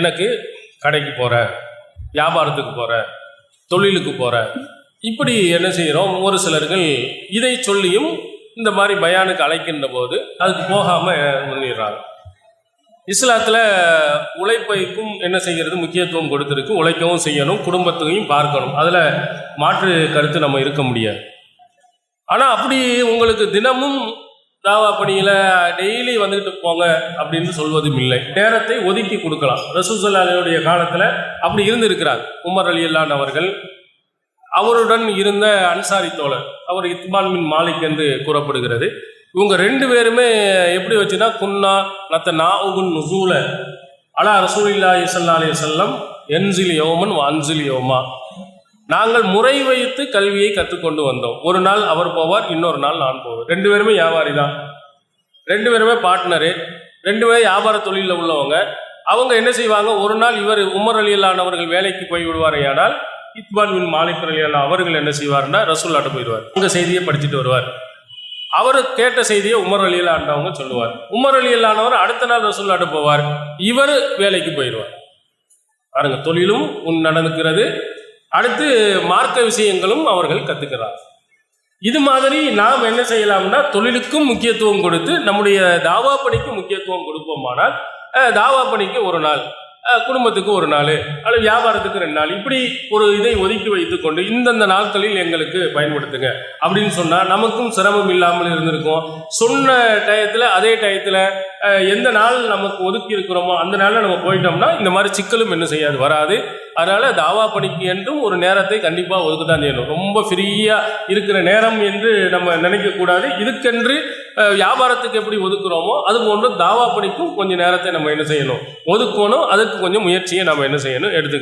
எனக்கு கடைக்கு போகிற வியாபாரத்துக்கு போகிற தொழிலுக்கு போகிற இப்படி என்ன செய்கிறோம் ஒரு சிலர்கள் இதை சொல்லியும் இந்த மாதிரி பயானுக்கு அழைக்கின்ற போது அதுக்கு போகாமல் முன்னிடுறாங்க இஸ்லாத்தில் உழைப்பைக்கும் என்ன செய்கிறது முக்கியத்துவம் கொடுத்துருக்கு. உழைக்கவும் செய்யணும் குடும்பத்தையும் பார்க்கணும். அதில் மாற்று கருத்து நம்ம இருக்க முடியாது. ஆனால் அப்படி உங்களுக்கு தினமும் தாவா டெய்லி வந்துக்கிட்டு போங்க அப்படின்னு சொல்வதும் இல்லை. நேரத்தை ஒதுக்கி கொடுக்கலாம். ரசூசல்லாவுடைய காலத்தில் அப்படி இருந்திருக்கிறார். உமர் அலி அல்லான் அவர்கள். அவருடன் இருந்த அன்சாரி தோழர் அவர் இத்மான் மின் மாலிக் என்று கூறப்படுகிறது. இவங்க ரெண்டு பேருமே எப்படி வச்சுன்னா குன்னா நத்த நாவுகுன் நுசூல. அலா ரசூலில்லா இசல்லா அலி செல்லம் என்சில் யோமன் அன்சில் யோமா. நாங்கள் முறை வைத்து கல்வியை கற்றுக்கொண்டு வந்தோம். ஒரு நாள் அவர் போவார் இன்னொரு நாள் நான் போவேன். ரெண்டு பேருமே வியாபாரி தான். ரெண்டு பேருமே பார்ட்னரு ரெண்டு பேரும் வியாபார தொழிலில் உள்ளவங்க. அவங்க என்ன செய்வாங்க? ஒரு நாள் இவர் உமர் அலியல்லானவர்கள் வேலைக்கு போய் விடுவாரையானால் இத்பான் பின் மாலிக் அலியல்லா அவர்கள் என்ன செய்வார்னா ரசூல்லாட்ட போயிடுவார். உங்க செய்தியை படிச்சுட்டு வருவார். அவர் கேட்ட செய்தியை உமர் அலியல்லாண்டவங்க சொல்லுவார். உமர் அலியல்லானவர் அடுத்த நாள் ரசூல்லாட்ட போவார். இவர் வேலைக்கு போயிடுவார். பாருங்க தொழிலும் உன் நடந்துக்கிறது. அடுத்து மார்க்க விஷயங்களும் அவர்கள் கத்துக்கிறார். இது மாதிரி நாம் என்ன செய்யலாம்னா தொழிலுக்கும் முக்கியத்துவம் கொடுத்து நம்முடைய தாவா பணிக்கு முக்கியத்துவம் கொடுப்போமானால் தாவா பணிக்கு ஒரு நாள் குடும்பத்துக்கு ஒரு நாள் அல்லது வியாபாரத்துக்கு ரெண்டு நாள் இப்படி ஒரு இதை ஒதுக்கி வைத்துக்கொண்டு இந்தந்த நாட்களில் எங்களுக்கு பயன்படுத்துங்க அப்படின்னு சொன்னால் நமக்கும் சிரமம் இல்லாமல் இருந்திருக்கும். சொன்ன டயத்தில் அதே டயத்தில் எந்த நாள் நமக்கு ஒதுக்கி இருக்கிறோமோ அந்த நாளில் நம்ம போயிட்டோம்னா இந்த மாதிரி சிக்கலும் என்ன செய்யாது வராது. அதனால தாவா பணிக்கு என்றும் ஒரு நேரத்தை கண்டிப்பாக ஒதுக்க தான் செய்யணும். ரொம்ப ஃப்ரீயாக இருக்கிற நேரம் என்று நம்ம நினைக்கக்கூடாது இதுக்கென்று வியாபாரத்துக்கு எப்படி ஒதுக்குறோமோ அது போன்று தாவா பணிக்கும் கொஞ்சம் நேரத்தை நம்ம என்ன செய்யணும்? ஒதுக்கணும். அதுக்கு கொஞ்சம் முயற்சியை நம்ம என்ன செய்யணும்? எடுத்துக்கணும்.